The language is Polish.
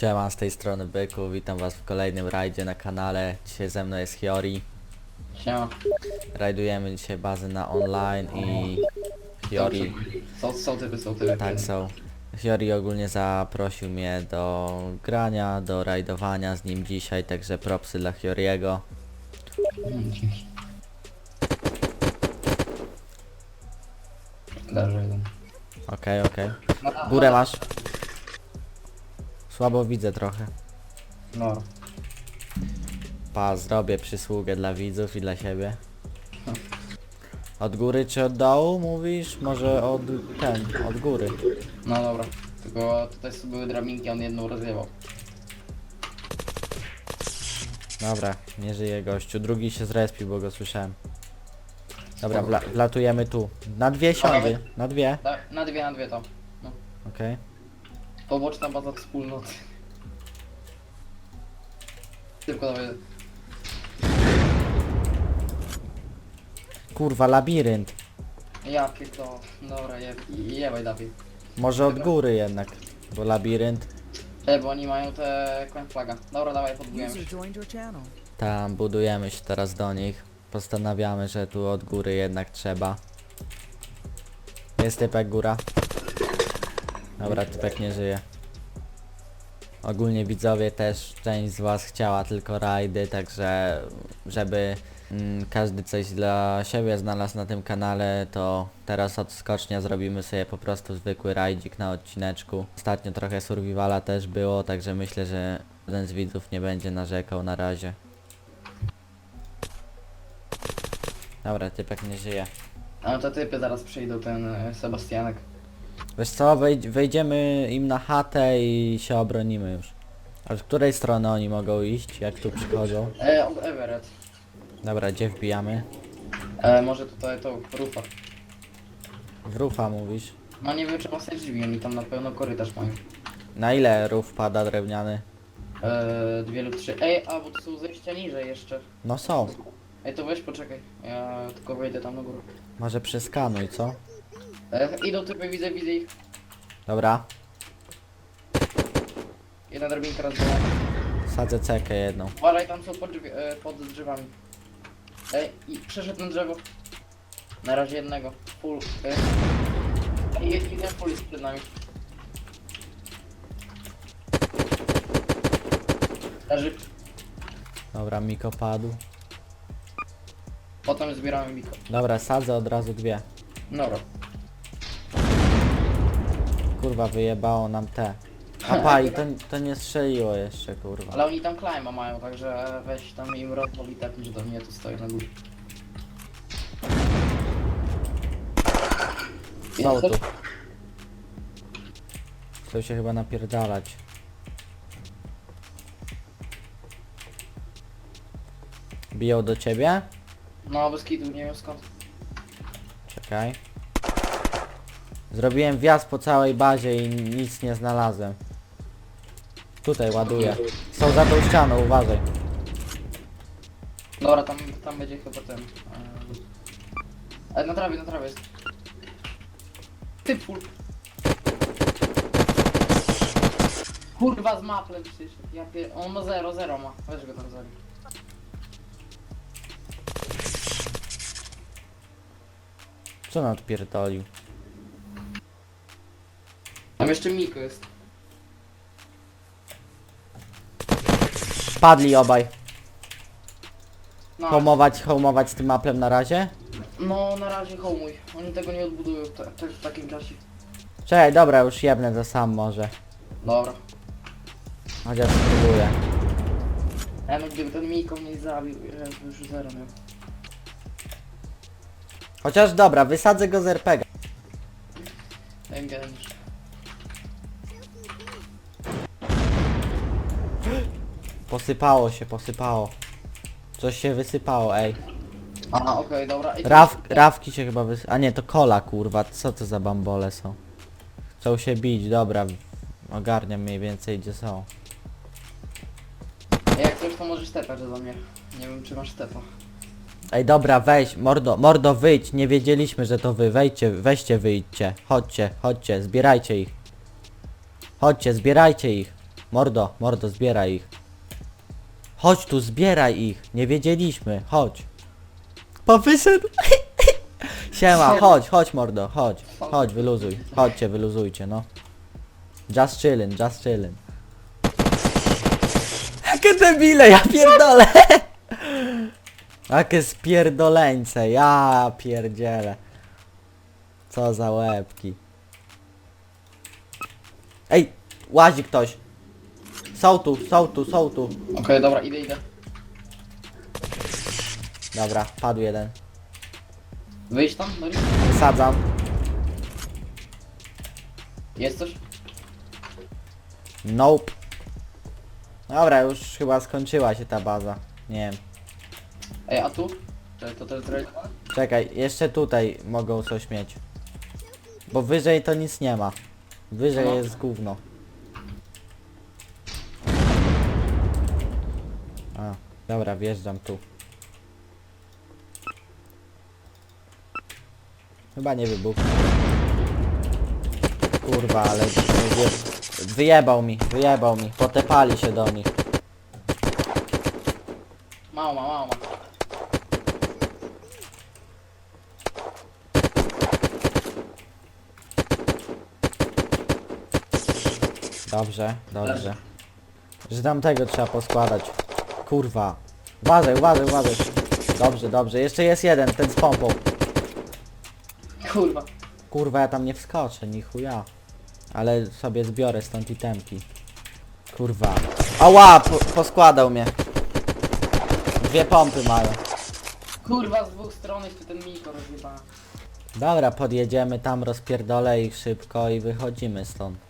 Siema, z tej strony Byku, witam was w kolejnym rajdzie na kanale. Dzisiaj ze mną jest Hiori. Siema. Rajdujemy dzisiaj bazę na online i Hiori, Są, są typy, są typy. tak są. Hiori ogólnie zaprosił mnie do grania, do rajdowania z nim dzisiaj, także propsy dla Hioriego. Mm, dzięki. Leży jeden. Okej, okej. Górę masz. Słabo widzę trochę. No. Pa, zrobię przysługę dla widzów i dla siebie. Od góry czy od dołu mówisz? Może od ten, od góry. no dobra. Tylko tutaj sobie były drabinki, on jedną rozjebał. Dobra, nie żyje gościu. Drugi się zrespił, bo go słyszałem. Dobra, wla wlatujemy tu. Na dwie siądy. Na dwie. Da, na dwie, na dwie to. No. Okej. Poboczna baza wspólnoty. Tylko dawaj. Kurwa, labirynt. Jakie to. Dobra, je, jebaj dawaj. Może od góry jednak. Bo labirynt. E, bo oni mają te koń flaga. Dobra, dawaj, podbujemy User się. joined your channel. Tam budujemy się teraz do nich. Postanawiamy, że tu od góry jednak trzeba. Jest typek góra. Dobra, typek nie żyje. Ogólnie widzowie też część z was chciała tylko rajdy, także żeby mm, każdy coś dla siebie znalazł na tym kanale, to teraz od skocznia zrobimy sobie po prostu zwykły rajdzik na odcineczku. Ostatnio trochę survivala też było, także myślę, że jeden z widzów nie będzie narzekał na razie. Dobra, typek nie żyje. A te typy zaraz przyjdą, ten e, Sebastianek. Wiesz co, wejdziemy im na chatę i się obronimy już. A z której strony oni mogą iść, jak tu przychodzą? E, od Everett. Dobra, gdzie wbijamy? E, może tutaj to rufa. W rufa mówisz. No nie wiem czy ma sobie drzwi, oni tam na pewno korytarz mają. Na ile rów pada drewniany? Eee, dwie lub trzy. Ej, a bo to są zejścia niżej jeszcze. No są. Ej, to weź poczekaj. Ja tylko wejdę tam na górę. Może przeskanuj, co? E, idą typy, widzę, widzę ich. Dobra, Jedna drabinka rozbiła. sadzę cekę jedną. Uważaj, tam są pod, drzewi, e, pod drzewami. Ej, i przeszedł na drzewo. Na razie jednego. Full. E. Ej, je- jeden full jest przed nami. Leży. Dobra, Miko padł. Potem zbieramy miko. Dobra, sadzę od razu dwie. Dobra. Kurwa, wyjebało nam te. A pa, i to, to nie strzeliło jeszcze, kurwa. Ale oni tam climba mają, także weź tam im rozwal i tak, że do mnie tu stoi na górze. Są tu. Chcą się chyba napierdalać. Biją do ciebie? No, bez kitu, nie wiem skąd. Czekaj. Zrobiłem wjazd po całej bazie i nic nie znalazłem. Tutaj ładuję. Są za tą ścianą, uważaj. Dobra, tam, tam będzie chyba ten... E, na trawie, na trawie jest. Typ full. Kurwa z maplem przecież. Ja pier... On ma 0, 0 ma. Weź go tam zabij. Co on odpierdolił? Tam jeszcze Miko jest. Padli obaj. No, Homować, homować z tym maplem na razie? no na razie homuj. Oni tego nie odbudują te, w takim czasie. Czekaj, dobra, już jebnę to sam może. Dobra. Chociaż spróbuję. E, no gdyby ten Miko mnie zabił, Jezu, już 0 miał. Chociaż dobra, wysadzę go z RPG. Posypało się, posypało. Coś się wysypało, ej. Aha, okej, dobra. Raf, rawki się chyba wys... A nie, to kola, kurwa. Co to za bambole są? Chcą się bić, dobra. Ogarniam mniej więcej, gdzie są. Jak coś to możesz tepać do mnie. Nie wiem czy masz tepa. Ej, dobra, weź, mordo, mordo, wyjdź. Nie wiedzieliśmy, że to wy. Wejdźcie, weźcie, wyjdźcie. Chodźcie, chodźcie, zbierajcie ich. Chodźcie, zbierajcie ich. Mordo, mordo, zbieraj ich. Chodź tu, zbieraj ich. Nie wiedzieliśmy, chodź. Po wyszedł. Siema, chodź, chodź mordo, chodź. Chodź, wyluzuj. Chodźcie, wyluzujcie, no. Just chillin', just chillin'. Jakie debile, ja pierdolę. Jakie spierdoleńce, ja pierdzielę. Co za łebki. Ej, łazi ktoś. Są tu, są tu, są tu. Okej, dobra, idę, idę. Dobra, padł jeden. Wyjść tam, Doris? Wysadzam. Jest coś? Nope. Dobra, już chyba skończyła się ta baza. Nie wiem. Ej, a tu? Czekaj, to też trochę... Czekaj, jeszcze tutaj mogą coś mieć. Bo wyżej to nic nie ma. Wyżej No. jest gówno. Dobra, wjeżdżam tu. Chyba nie wybuchł. Kurwa, ale wy... wyjebał mi, wyjebał mi. Potepali się do nich. Mało ma, mało ma. Dobrze, dobrze. Że tam tego trzeba poskładać. Kurwa. Uważaj, uważaj, uważaj. Dobrze, dobrze. Jeszcze jest jeden, ten z pompą. Kurwa. Kurwa, ja tam nie wskoczę, ni chuja. Ale sobie zbiorę stąd itemki. Kurwa. Ała, po, poskładał mnie. Dwie pompy mają. Kurwa, z dwóch stron jeszcze ten Miko rozjebana. Dobra, podjedziemy tam, rozpierdolę ich szybko i wychodzimy stąd.